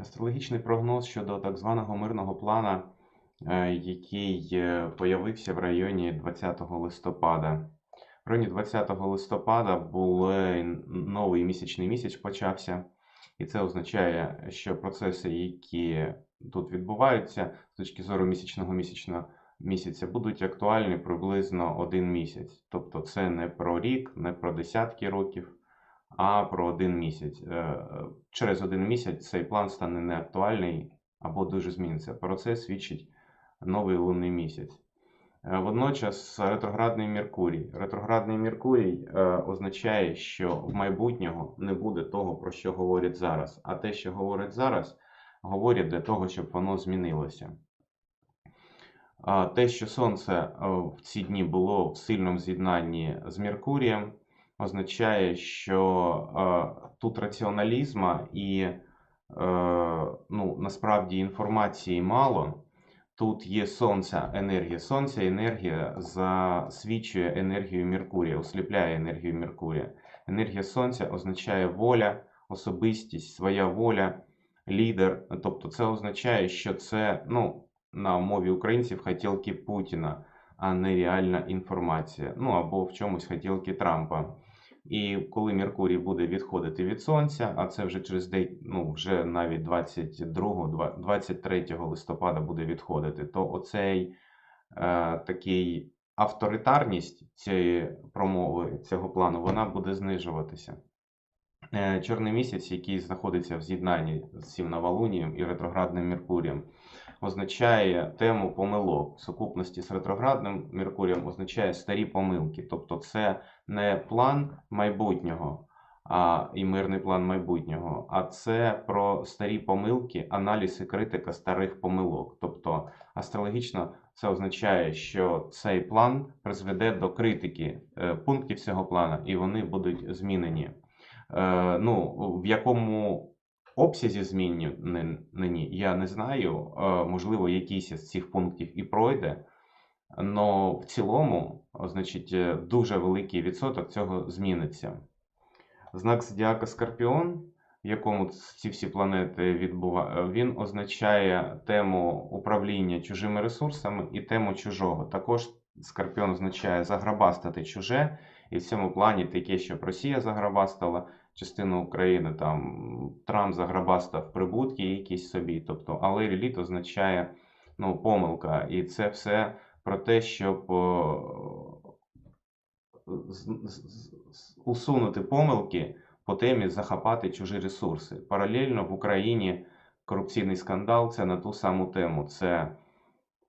Астрологічний прогноз щодо так званого мирного плана, е, який е, появився в районі 20 листопада. В районі 20 листопада був новий місячний місяць почався, і це означає, що процеси, які тут відбуваються з точки зору місячного місячного місяця, будуть актуальні приблизно один місяць. Тобто це не про рік, не про десятки років а про один місяць. Е, через один місяць цей план стане неактуальний або дуже зміниться. Про це свідчить новий лунний місяць. Е, водночас ретроградний Меркурій. Ретроградний Меркурій е, означає, що в майбутнього не буде того, про що говорять зараз. А те, що говорять зараз, говорять для того, щоб воно змінилося. Те, що Сонце в ці дні було в сильному з'єднанні з Меркурієм, означає, що е, тут раціоналізма і е, ну, насправді інформації мало. Тут є сонце, енергія. Сонця енергія засвічує енергію Меркурія, осліпляє енергію Меркурія. Енергія Сонця означає воля, особистість, своя воля, лідер. Тобто це означає, що це ну, на мові українців хотілки Путіна, а не реальна інформація. Ну або в чомусь хотілки Трампа. І коли Меркурій буде відходити від Сонця, а це вже через день, ну вже навіть 22, 23 листопада буде відходити, то оцей е, такий авторитарність цієї промови, цього плану, вона буде знижуватися. Е, Чорний місяць, який знаходиться в з'єднанні з цим новолунієм і ретроградним Меркурієм, означає тему помилок. Сукупності з ретроградним Меркурієм означає старі помилки. Тобто, це не план майбутнього а, і мирний план майбутнього, а це про старі помилки, аналіз і критика старих помилок. Тобто, астрологічно це означає, що цей план призведе до критики е, пунктів цього плану, і вони будуть змінені. Е, ну, В якому обсязі змінені, я не знаю. Е, можливо, якийсь з цих пунктів і пройде. але в цілому, значить, е, дуже великий відсоток цього зміниться. Знак Зодіака Скорпіон, в якому ці всі планети відбуваються, він означає тему управління чужими ресурсами і тему чужого. Також Скорпіон означає заграбастати чуже, і в цьому плані таке, щоб Росія заграбастала частину України, там Трамп заграбастав прибутки якісь собі. тобто, Але реліт означає ну, помилка. І це все про те, щоб усунути помилки по темі захопати чужі ресурси. Паралельно в Україні корупційний скандал це на ту саму тему. Це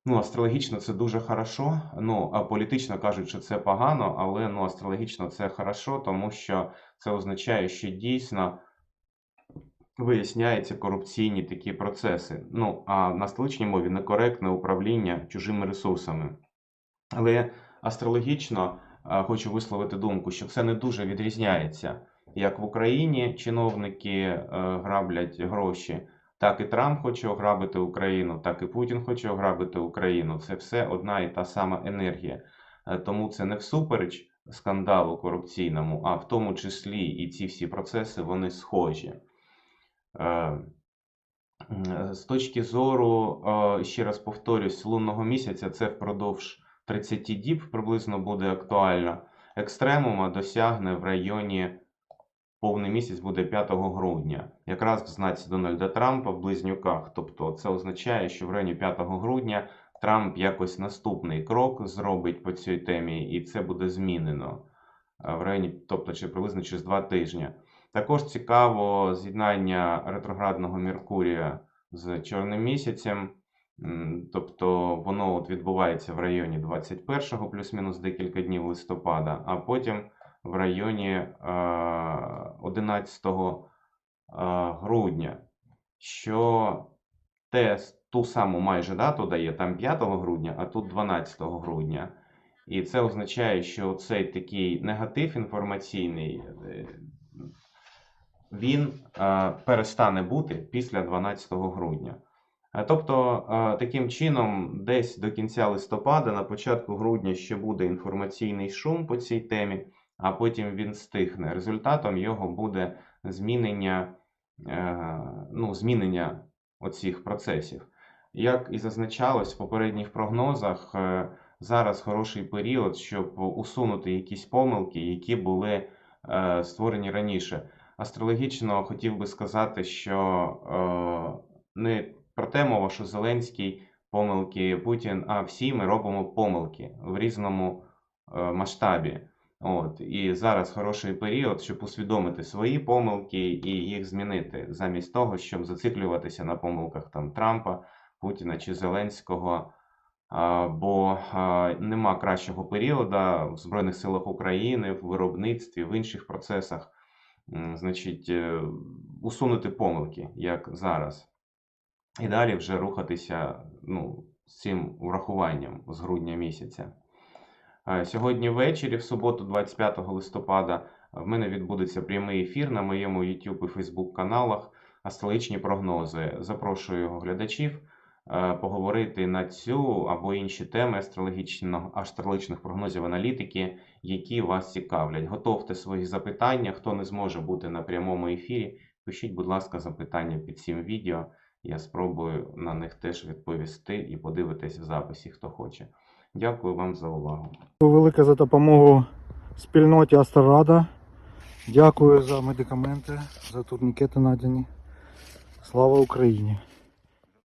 Ну, астрологічно це дуже хорошо. Ну, а політично кажуть, що це погано, але ну, астрологічно це хорошо, тому що це означає, що дійсно виясняються корупційні такі процеси. Ну, а на столичній мові некоректне управління чужими ресурсами. Але астрологічно хочу висловити думку, що це не дуже відрізняється. Як в Україні чиновники е, граблять гроші. Так і Трамп хоче ограбити Україну, так і Путін хоче ограбити Україну. Це все одна і та сама енергія. Е, тому це не всупереч скандалу корупційному, а в тому числі і ці всі процеси вони схожі. Е, з точки зору, е, ще раз повторюсь, лунного місяця це впродовж 30 діб приблизно буде актуально. Екстремума досягне в районі повний місяць буде 5 грудня, якраз в знаці Дональда Трампа в близнюках. Тобто це означає, що в районі 5 грудня Трамп якось наступний крок зробить по цій темі, і це буде змінено в районі, тобто чи приблизно через 2 тижні. Також цікаво з'єднання ретроградного Меркурія з чорним місяцем. Тобто воно от відбувається в районі 21-го, плюс-мінус декілька днів листопада, а потім в районі 11 грудня, що те, ту саму майже дату дає там 5 грудня, а тут 12 грудня. І це означає, що цей такий негатив інформаційний, е, він перестане бути після 12 грудня. Тобто, таким чином, десь до кінця листопада, на початку грудня ще буде інформаційний шум по цій темі а потім він стихне. Результатом його буде змінення е, ну, змінення оцих процесів. Як і зазначалось в попередніх прогнозах, е, зараз хороший період, щоб усунути якісь помилки, які були е, створені раніше. Астрологічно хотів би сказати, що не про те мова, що Зеленський помилки Путін, а всі ми робимо помилки в різному масштабі. От, і зараз хороший період, щоб усвідомити свої помилки і їх змінити, замість того, щоб зациклюватися на помилках там Трампа, Путіна чи Зеленського. Бо нема кращого періоду в Збройних силах України, в виробництві, в інших процесах, значить, е, усунути помилки, як зараз. І далі вже рухатися ну, з цим врахуванням з грудня місяця. Е, Сьогодні ввечері, в суботу, 25 листопада, в мене відбудеться прямий ефір на моєму YouTube і Facebook каналах Астрологічні прогнози. Запрошую глядачів е, поговорити на цю або інші теми астрологічних прогнозів аналітики, які вас цікавлять. Готовте свої запитання. Хто не зможе бути на прямому ефірі, пишіть, будь ласка, запитання під цим відео. Я спробую на них теж відповісти і подивитись в записі, хто хоче. Дякую вам за увагу. Велике за допомогу спільноті Астрорада. Дякую за медикаменти, за турнікети надяні. Слава Україні!